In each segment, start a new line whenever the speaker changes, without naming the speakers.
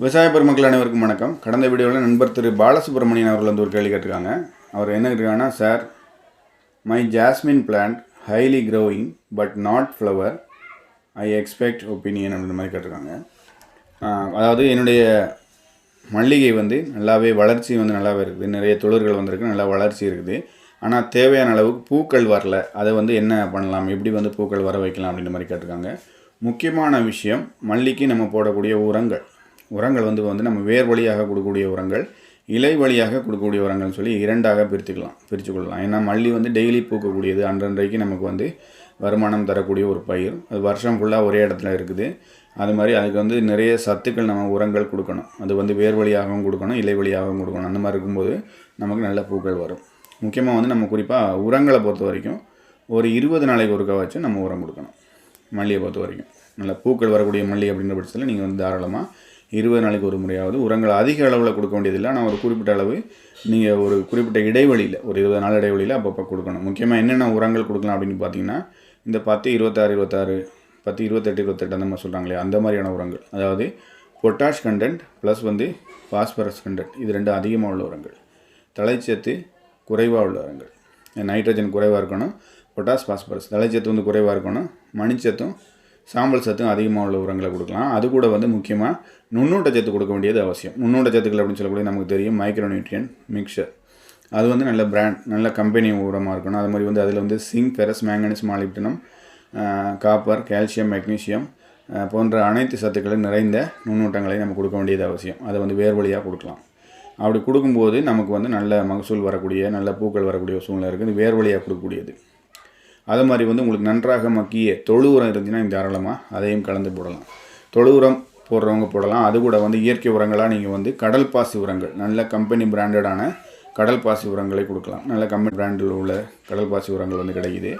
விவசாய பெருமக்கள் அனைவருக்கும் வணக்கம். கடந்த வீடியோவில் நண்பர் திரு பாலசுப்ரமணியன் அவர்கள் வந்து ஒரு கேள்வி கேட்டிருக்காங்க. அவர் என்ன கேட்டிருக்காங்கன்னா sir my jasmine plant highly growing but not flower I expect opinion அப்படின்ற மாதிரி கேட்டிருக்காங்க. அதாவது என்னுடைய மல்லிகை வந்து நல்லாவே வளர்ச்சி வந்து நல்லாவே இருக்குது. நிறைய தொழில்கள் வந்திருக்கு நல்லா வளர்ச்சி இருக்குது. ஆனால் தேவையான அளவுக்கு பூக்கள் வரல. அதை வந்து என்ன பண்ணலாம்? எப்படி வந்து பூக்கள் வர வைக்கலாம்? அப்படின்ற மாதிரி கேட்டிருக்காங்க. முக்கியமான விஷயம் மல்லிக்கு நம்ம போடக்கூடிய உரங்கள். உரங்கள் வந்து வந்து நம்ம வேர் வழியாக கொடுக்கக்கூடிய உரங்கள் இலை வழியாக கொடுக்கக்கூடிய உரங்கள்னு சொல்லி இரண்டாக பிரித்துக்கலாம் பிரித்து கொள்ளலாம். ஏன்னா மல்லி வந்து டெய்லி பூக்கக்கூடியது. அன்றன்றைக்கு நமக்கு வந்து வருமானம் தரக்கூடிய ஒரு பயிர். அது வருஷம் ஃபுல்லாக ஒரே இடத்துல இருக்குது. அது மாதிரி அதுக்கு வந்து நிறைய சத்துக்கள் நம்ம உரங்கள் கொடுக்கணும். அது வந்து வேர் வழியாகவும் கொடுக்கணும் இலை வழியாகவும் கொடுக்கணும். அந்த மாதிரி இருக்கும்போது நமக்கு நல்ல பூக்கள் வரும். முக்கியமாக வந்து நம்ம குறிப்பாக உரங்களை பொறுத்த வரைக்கும் ஒரு இருபது நாளைக்கு ஒருக்கா வச்சு நம்ம உரம் கொடுக்கணும். மல்லியை பொறுத்த வரைக்கும். நல்ல பூக்கள் வரக்கூடிய மல்லி அப்படின்ற பட்சத்தில் நீங்கள் வந்து தாராளமாக இருபது நாளைக்கு ஒரு முறையாவது உரங்கள் அதிக அளவில் கொடுக்க வேண்டியதில்லை. ஆனால் ஒரு குறிப்பிட்ட அளவு நீங்கள் ஒரு குறிப்பிட்ட இடைவெளியில் ஒரு இருபது நாள் இடைவெளியில் அப்பப்போ கொடுக்கணும். முக்கியமாக என்னென்ன உரங்கள் கொடுக்கலாம் அப்படின்னு பார்த்தீங்கன்னா இந்த பத்து இருபத்தாறு இருபத்தாறு பத்து இருபத்தெட்டு இருபத்தெட்டு அந்த மாதிரி சொல்கிறாங்களே அந்த மாதிரியான உரங்கள். அதாவது பொட்டாஷ் கண்டென்ட் ப்ளஸ் வந்து பாஸ்பரஸ் கண்டென்ட் இது ரெண்டும் அதிகமாக உள்ள உரங்கள். தலைச்சத்து குறைவாக உள்ள உரங்கள். நைட்ரஜன் குறைவாக இருக்கணும் பொட்டாஸ் பாஸ்பரஸ் தலைச்சத்து வந்து குறைவாக இருக்கணும் மணிச்சத்தும் சாம்பல் சத்தும் அதிகமாக உள்ள உரங்களை கொடுக்கலாம். அது கூட வந்து முக்கியமாக நுண்ணூட்ட சத்து கொடுக்க வேண்டியது அவசியம். நுண்ணூட்ட சத்துக்கள் அப்படின்னு சொல்லக்கூடிய நமக்கு தெரியும் மைக்ரோ நியூட்ரியன் மிக்சர் அது வந்து நல்ல பிராண்ட் நல்ல கம்பெனி உரமாக இருக்கணும். அது மாதிரி வந்து அதில் வந்து zinc ferrous manganese molybdenum copper calcium magnesium போன்ற அனைத்து சத்துக்களும் நிறைந்த நுண்ணூட்டங்களை நம்ம கொடுக்க வேண்டியது அவசியம். அதை வந்து வேர் வழியாக கொடுக்கலாம். அப்படி கொடுக்கும்போது நமக்கு வந்து நல்ல மகசூல் வரக்கூடிய நல்ல பூக்கள் வரக்கூடிய சூழ்நிலை இருக்குது. வேர்வழியாக வேர் வழியாக கொடுக்கக்கூடியது. அது மாதிரி வந்து உங்களுக்கு நன்றாக மக்கிய தொழு உரம் இருந்துச்சுன்னா நீங்கள் தாராளமாக அதையும் கலந்து போடலாம். தொழு உரம் போடுறவங்க போடலாம். அது கூட வந்து இயற்கை உரங்களாக நீங்கள் வந்து கடல் பாசி உரங்கள் நல்ல கம்பெனி பிராண்டடான கடல் பாசி உரங்களை கொடுக்கலாம். நல்ல கம்பெனி பிராண்டில் உள்ள கடல் பாசி உரங்கள் வந்து கிடைக்குது.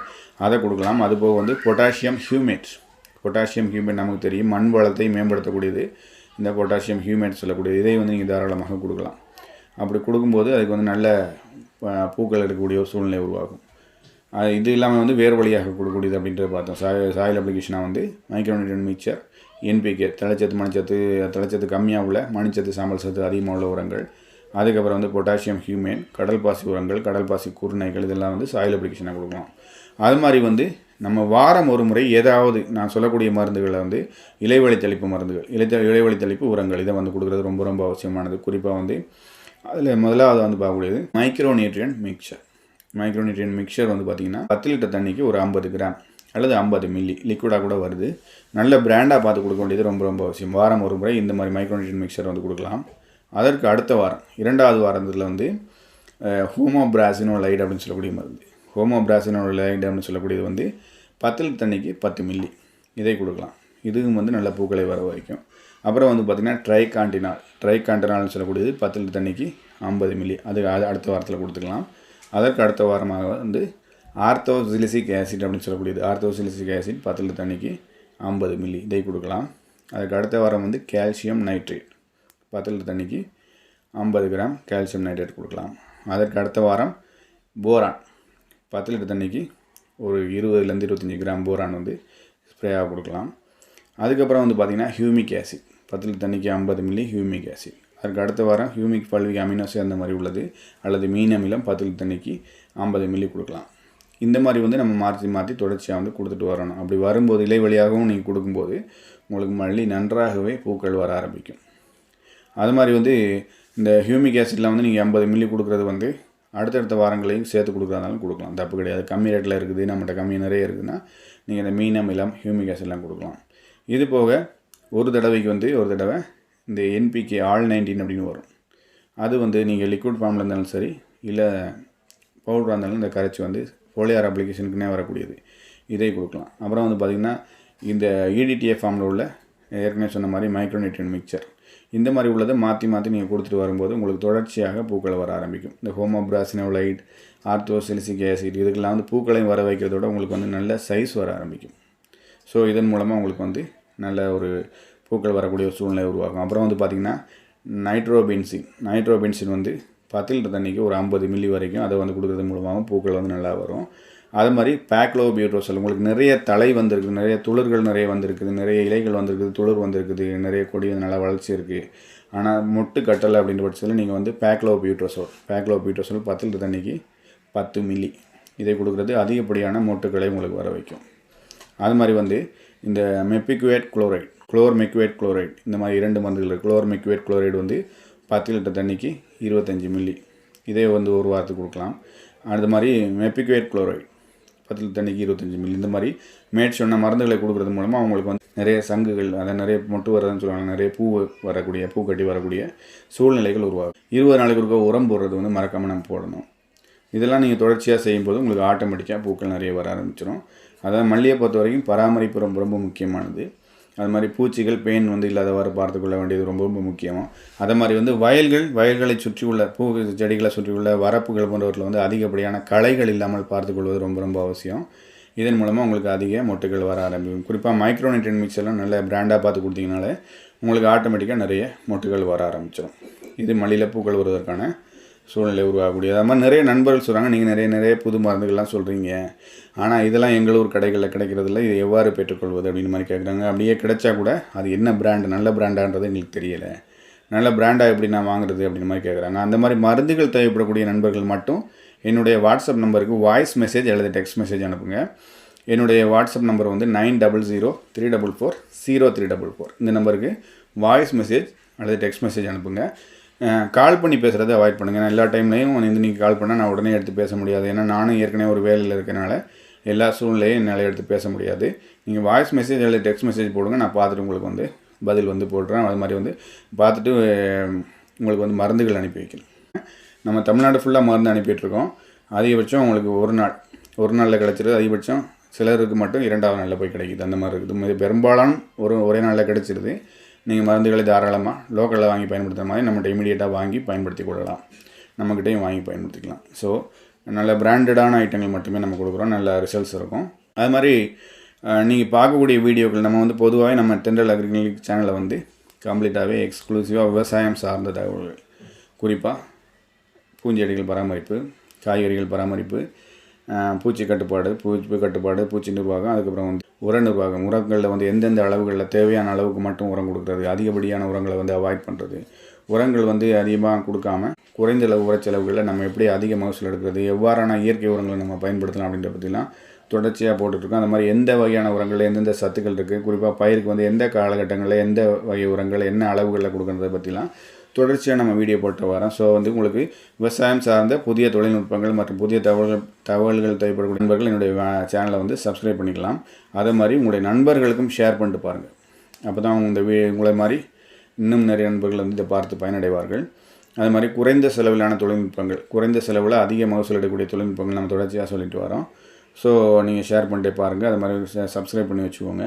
அதை கொடுக்கலாம். அதுபோக வந்து பொட்டாசியம் ஹியூமேட் பொட்டாசியம் ஹியூமேட் நமக்கு தெரியும். மண் வளத்தை மேம்படுத்தக்கூடியது. இந்த பொட்டாசியம் ஹியூமேட் சொல்லக்கூடியது. இதை வந்து நீங்கள் தாராளமாக கொடுக்கலாம். அப்படி கொடுக்கும்போது அதுக்கு வந்து நல்ல பூக்கள் எடுக்கக்கூடிய ஒரு சூழ்நிலை உருவாகும். இது இல்லாமல் வந்து வேறு வழியாக கொடுக்கக்கூடியது அப்படின்றத பார்த்தோம். சாய் சாயில் அப்ளிகேஷனாக வந்து மைக்ரோனியூட்ரன் மிக்சர் என்பிகே தலைச்சத்து மணிச்சத்து தலைச்சத்து கம்மியாக உள்ள மணிச்சத்து சாம்பல் சத்து அதிகமாக உள்ள உரங்கள். அதுக்கப்புறம் வந்து பொட்டாசியம் ஹியூமேன் கடல் பாசி உரங்கள் கடல் பாசி குருணைகள் இதெல்லாம் வந்து சாயில் அப்ளிகேஷனாக கொடுக்கலாம். அது மாதிரி வந்து நம்ம வாரம் ஒரு முறை ஏதாவது நான் சொல்லக்கூடிய மருந்துகளை வந்து இலைவழி தெளிப்பு மருந்துகள் இலை இலைவழி தெளிப்பு உரங்கள் இதை வந்து கொடுக்குறது ரொம்ப ரொம்ப அவசியமானது. குறிப்பாக வந்து அதில் முதலாவது வந்து பார்க்கக்கூடியது micro nutrient mixture micronutrient mixture வந்து பார்த்திங்கன்னா பத்து லிட்டர் தண்ணிக்கு ஒரு ஐம்பது கிராம் அல்லது ஐம்பது மில்லி லிக்விடாக கூட வருது. நல்ல பிராண்டாக பார்த்து கொடுக்க வேண்டியது ரொம்ப ரொம்ப அவசியம். வாரம் ஒரு முறை இந்த மாதிரி மைக்ரோநியூட்ரியன் மிக்சர் வந்து கொடுக்கலாம். அதற்கு அடுத்த வாரம் இரண்டாவது வாரத்தில் வந்து ஹோமோபிராசினோ லைட் அப்படின்னு சொல்லக்கூடிய மருந்து. ஹோமோ பிராசினோ லைட் அப்படின்னு சொல்லக்கூடியது வந்து பத்து லிட்டர் தண்ணிக்கு பத்து மில்லி இதை கொடுக்கலாம். இதுவும் வந்து நல்ல பூக்களை வர வரைக்கும். அப்புறம் வந்து பார்த்திங்கன்னா ட்ரை காண்டினால் ட்ரை காண்டினால்னு சொல்லக்கூடியது பத்து லிட்டர் தண்ணிக்கு ஐம்பது மில்லி அது அடுத்த வாரத்தில் கொடுத்துக்கலாம். அதற்கு அடுத்த வாரமாக வந்து ஆர்த்தோசிலிசிக் ஆசிட் அப்படின்னு சொல்லக்கூடியது. ஆர்த்தோசிலிசிக் ஆசிட் பத்து லிட்டர் தண்ணிக்கு ஐம்பது மில்லி. இதை கொடுக்கலாம். அதுக்கு அடுத்த வாரம் வந்து கால்சியம் நைட்ரேட். பத்து லிட்டர் தண்ணிக்கு ஐம்பது கிராம் கால்சியம் நைட்ரேட் கொடுக்கலாம். அதற்கு அடுத்த வாரம் போரான். பத்து லிட்டர் தண்ணிக்கு ஒரு இருபதுலேருந்து இருபத்தஞ்சி கிராம் போரான் வந்து ஸ்ப்ரேயாக கொடுக்கலாம். அதுக்கப்புறம் வந்து பார்த்திங்கன்னா ஹியூமிக் ஆசிட். பத்து லிட்டர் தண்ணிக்கு ஐம்பது மில்லி ஹியூமிக் ஆசிட். அதுக்கு அடுத்த வாரம் ஹியூமிக் பல்விக் அமினோ சேர்ந்த மாதிரி உள்ளது. அல்லது மீன் அமிலம் பத்து லிட்டர் தண்ணிக்கு ஐம்பது மில்லி கொடுக்கலாம். இந்த மாதிரி வந்து நம்ம மாற்றி மாற்றி தொடர்ச்சியாக வந்து கொடுத்துட்டு வரணும். அப்படி வரும்போது இலை வழியாகவும் நீங்கள் கொடுக்கும்போது உங்களுக்கு மல்லி நன்றாகவே பூக்கள் வர ஆரம்பிக்கும். அது மாதிரி வந்து இந்த ஹியூமிக் ஆசிட்லாம் வந்து நீங்கள் ஐம்பது மில்லி கொடுக்குறது வந்து அடுத்தடுத்த வாரங்களையும் சேர்த்து கொடுக்குறதாலும் கொடுக்கலாம். தப்பு கிடையாது. கம்மி ரேட்டில் இருக்குது நம்மகிட்ட கம்மி நிறைய இருக்குதுன்னா நீங்கள் இந்த மீன் அமிலம் ஹியூமிக் ஆசிட்லாம் கொடுக்கலாம். இது போக ஒரு தடவைக்கு வந்து ஒரு தடவை இந்த என்பிகே ஆல் நைன்டீன் அப்படின்னு வரும். அது வந்து நீங்கள் லிக்விட் ஃபார்மில் இருந்தாலும் சரி இல்லை பவுடராக இருந்தாலும் இந்த கரைச்சி வந்து ஃபோலியார் அப்ளிகேஷனுக்குனே வரக்கூடியது. இதை கொடுக்கலாம். அப்புறம் வந்து பார்த்திங்கன்னா இந்த இடிடிஎஃப் ஃபார்மில் உள்ள ஏற்கனவே சொன்ன மாதிரி மைக்ரோநியூட்ரியன் மிக்சர் இந்த மாதிரி உள்ளதை மாற்றி மாற்றி நீங்கள் கொடுத்துட்டு வரும்போது உங்களுக்கு தொடர்ச்சியாக பூக்களை வர ஆரம்பிக்கும். இந்த ஹோமோபிராசினோலைட் ஆர்த்தோசிலிசிக் ஆசிட் இதுக்கெல்லாம் வந்து பூக்களையும் வர வைக்கிறதோட உங்களுக்கு வந்து நல்ல சைஸ் வர ஆரம்பிக்கும். ஸோ இதன் மூலமாக உங்களுக்கு வந்து நல்ல ஒரு பூக்கள் வரக்கூடிய சூழ்நிலை உருவாகும். அப்புறம் வந்து பார்த்திங்கன்னா நைட்ரோபென்சின் நைட்ரோபென்சின் வந்து பத்து லிட்டர் தண்ணிக்கு ஒரு ஐம்பது மில்லி வரைக்கும் அதை வந்து கொடுக்குறது மூலமாகவும் பூக்கள் வந்து நல்லா வரும். அது மாதிரி பேக்லோ பியூட்ரோசல் உங்களுக்கு நிறைய தலை வந்திருக்குது நிறைய துளிர்கள் நிறைய வந்திருக்குது நிறைய இலைகள் வந்திருக்குது துளிர் வந்திருக்குது நிறைய கொடி வந்து நல்லா வளர்ச்சி இருக்குது ஆனால் மொட்டு கட்டலை அப்படின்ற பட்சத்தில் நீங்கள் வந்து பேக்லோ பியூட்ரோசோல் பேக்லோ பியூட்ரோசோல் பத்து லிட்டர் தண்ணிக்கு பத்து மில்லி இதை கொடுக்குறது அதிகப்படியான மொட்டுக்களை உங்களுக்கு வர வைக்கும். அது மாதிரி வந்து இந்த மெப்பிக்குவேட் குளோரைட் குளோர் மெக்குவேட் குளோரைட் இந்த மாதிரி இரண்டு மருந்துகள் குளோர் மெக்குவேட் குளோரைடு வந்து பத்து லிட்டர் தண்ணிக்கு இருபத்தஞ்சி மில்லி. இதே வந்து ஒரு வாரத்துக்கு கொடுக்கலாம். அடுத்த மாதிரி மெப்பிக்குவேட் குளோரைட் பத்து லிட்டர் தண்ணிக்கு இருபத்தஞ்சி மில்லி. இந்த மாதிரி மேட் சொன்ன மருந்துகளை கொடுக்குறது மூலமாக அவங்களுக்கு வந்து நிறைய சங்குகள் அதை நிறைய மொட்டு வரதுன்னு சொல்லுவாங்க. நிறைய பூ வரக்கூடிய பூ கட்டி வரக்கூடிய சூழ்நிலைகள் உருவாகும். இருபது நாளைக்கு ஒருக்கா உரம் போடுறது வந்து மறக்காமல் நம்ம போடணும். இதெல்லாம் நீங்கள் தொடர்ச்சியாக செய்யும்போது உங்களுக்கு ஆட்டோமேட்டிக்காக பூக்கள் நிறைய வர ஆரம்பிச்சிடும் அதாவது மல்லியை பொறுத்த வரைக்கும் பராமரிப்பு ரொம்ப ரொம்ப முக்கியமானது. அது மாதிரி பூச்சிகள் பேன் வந்து இல்லாதவாறு பார்த்துக்கொள்ள வேண்டியது ரொம்ப ரொம்ப முக்கியம். அதே மாதிரி வந்து வயல்கள் வயல்களை சுற்றியுள்ள பூ செடிகளை சுற்றியுள்ள வரப்புகள் போன்றவற்றில் வந்து அதிகப்படியான களைகள் இல்லாமல் பார்த்துக்கொள்வது ரொம்ப ரொம்ப அவசியம். இதன் மூலமாக உங்களுக்கு அதிக மொட்டுகள் வர ஆரம்பிக்கும். குறிப்பாக மைக்ரோநிட்டன் மிக்ஸ் எல்லாம் நல்ல பிராண்டாக பார்த்து கொடுத்தீங்கனாலே உங்களுக்கு ஆட்டோமேட்டிக்காக நிறைய மொட்டுகள் வர ஆரம்பிச்சிடும் இது மல்லியில் பூக்கள் வருவதற்கான சூழ்நிலை உருவாகக்கூடிய. அது மாதிரி நிறைய நண்பர்கள் சொல்கிறாங்க நீங்கள் நிறைய நிறைய புது மருந்துகள்லாம் சொல்கிறீங்க ஆனால் இதெல்லாம் எங்களூர் கடைகளில் கிடைக்கிறதில்ல. இதை எவ்வாறு பெற்றுக்கொள்வது அப்படின்னு மாதிரி கேட்குறாங்க. அப்படியே கிடைச்சா கூட அது என்ன பிராண்டு நல்ல பிராண்டான்றது எங்களுக்கு தெரியலை. நல்ல பிராண்டாக எப்படி நான் வாங்குறது அப்படின்னு மாதிரி கேட்குறாங்க. அந்த மாதிரி மருந்துகள் தேவைப்படக்கூடிய நண்பர்கள் மட்டும் என்னுடைய வாட்ஸ்அப் நம்பருக்கு வாய்ஸ் மெசேஜ் அல்லது டெக்ஸ்ட் மெசேஜ் அனுப்புங்க. என்னுடைய வாட்ஸ்அப் நம்பர் வந்து nine double zero three double four zero three double four இந்த நம்பருக்கு வாய்ஸ் மெசேஜ் அல்லது டெக்ஸ்ட் மெசேஜ் அனுப்புங்க. கால் பண்ணி பேசுகிறத அவாய்ட் பண்ணுங்கள் நான் எல்லா டைம்லையும் வந்து நீங்கள் கால் பண்ணால் நான் உடனே எடுத்து பேச முடியாது. ஏன்னா நானும் ஏற்கனவே ஒரு வேலையில் இருக்கனால எல்லா சூழ்நிலையும் என்னால் எடுத்து பேச முடியாது. நீங்கள் வாய்ஸ் மெசேஜ் அல்லது டெக்ஸ்ட் மெசேஜ் போடுங்க. நான் பார்த்துட்டு உங்களுக்கு வந்து பதில் வந்து போடுறேன். அது மாதிரி வந்து பார்த்துட்டு உங்களுக்கு வந்து மருந்துகள் அனுப்பி வைக்கிறேன். நம்ம தமிழ்நாடு ஃபுல்லாக மருந்து அனுப்பிட்டுருக்கோம் அதிகபட்சம் உங்களுக்கு ஒரு நாள் ஒரு நாளில் கிடச்சிருது. அதிகபட்சம் சிலருக்கு மட்டும் இரண்டாவது நாளில் போய் கிடைக்குது. அந்த மாதிரி இருக்குது. பெரும்பாலான ஒரு ஒரே நாளில் கிடச்சிருது. நீங்கள் மருந்துகளை தாராளமாக லோக்கலில் வாங்கி பயன்படுத்துகிற மாதிரி நம்மகிட்ட இமீடியட்டாக வாங்கி பயன்படுத்தி கொள்ளலாம். நம்மக்கிட்டையும் வாங்கி பயன்படுத்திக்கலாம். ஸோ நல்ல பிராண்டடான ஐட்டங்கள் மட்டுமே நம்ம கொடுக்குறோம். நல்ல ரிசல்ட்ஸ் இருக்கும். அது மாதிரி நீங்கள் பார்க்கக்கூடிய வீடியோக்கள் நம்ம வந்து பொதுவாகவே நம்ம தென்றல் அக்ரிகல்ச்சர் சேனலில் வந்து கம்ப்ளீட்டாகவே எக்ஸ்க்ளூசிவாக விவசாயம் சார்ந்த தகவல்கள். குறிப்பாக பூஞ்செடிகள் பராமரிப்பு காய்கறிகள் பராமரிப்பு பூச்சி கட்டுப்பாடு பூச்சி கட்டுப்பாடு பூச்சி நிர்வாகம் அதுக்கப்புறம் வந்து உர நிர்வாகம் உரங்களில் வந்து எந்தெந்த அளவுகளில் தேவையான அளவுக்கு மட்டும் உரம் கொடுக்குறது அதிகப்படியான உரங்களை வந்து அவாய்ட் பண்ணுறது உரங்கள் வந்து அதிகமாக கொடுக்காம குறைந்த அளவு உரச்செலவுகளில் நம்ம எப்படி அதிக மகசூல் எடுக்கிறது எவ்வாறான இயற்கை உரங்களை நம்ம பயன்படுத்தலாம் அப்படின்ற பற்றிலாம் தொடர்ச்சியாக போட்டுட்ருக்கோம். அந்த மாதிரி எந்த வகையான உரங்கள் எந்தெந்த சத்துக்கள் இருக்குது குறிப்பாக பயிருக்கு வந்து எந்த காலகட்டங்களில் எந்த வகை உரங்கள் என்ன அளவுகளில் கொடுக்குறத பற்றிலாம் தொடர்ச்சியாக நம்ம வீடியோ போட்டு வரோம். ஸோ வந்து உங்களுக்கு விவசாயம் சார்ந்த புதிய தொழில்நுட்பங்கள் மற்றும் புதிய தகவல்கள் தகவல்கள் தேவைப்படக்கூடிய நண்பர்கள் என்னுடைய சேனலை வந்து சப்ஸ்கிரைப் பண்ணிக்கலாம். அதே மாதிரி உங்களுடைய நண்பர்களுக்கும் ஷேர் பண்ணிட்டு பாருங்கள் அப்போ தான் இந்த வீ உங்களை மாதிரி இன்னும் நிறைய நண்பர்கள் வந்து இதை பார்த்து பயனடைவார்கள். அது மாதிரி குறைந்த செலவிலான தொழில்நுட்பங்கள் குறைந்த செலவில் அதிக மகசூல் எடுக்கக்கூடிய தொழில்நுட்பங்கள் நம்ம தொடர்ச்சியாக சொல்லிட்டு வரோம். ஸோ நீங்கள் ஷேர் பண்ணிட்டே பாருங்கள் அது மாதிரி சப்ஸ்கிரைப் பண்ணி வச்சுக்கோங்க.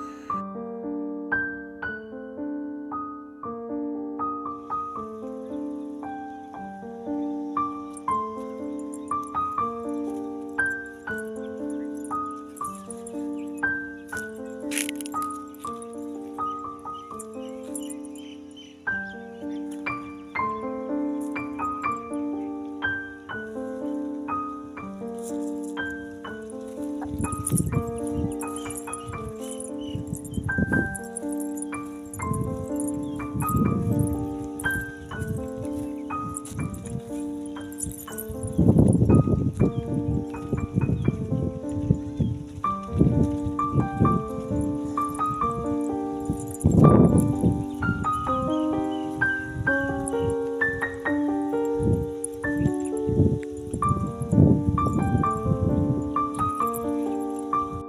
Thank you.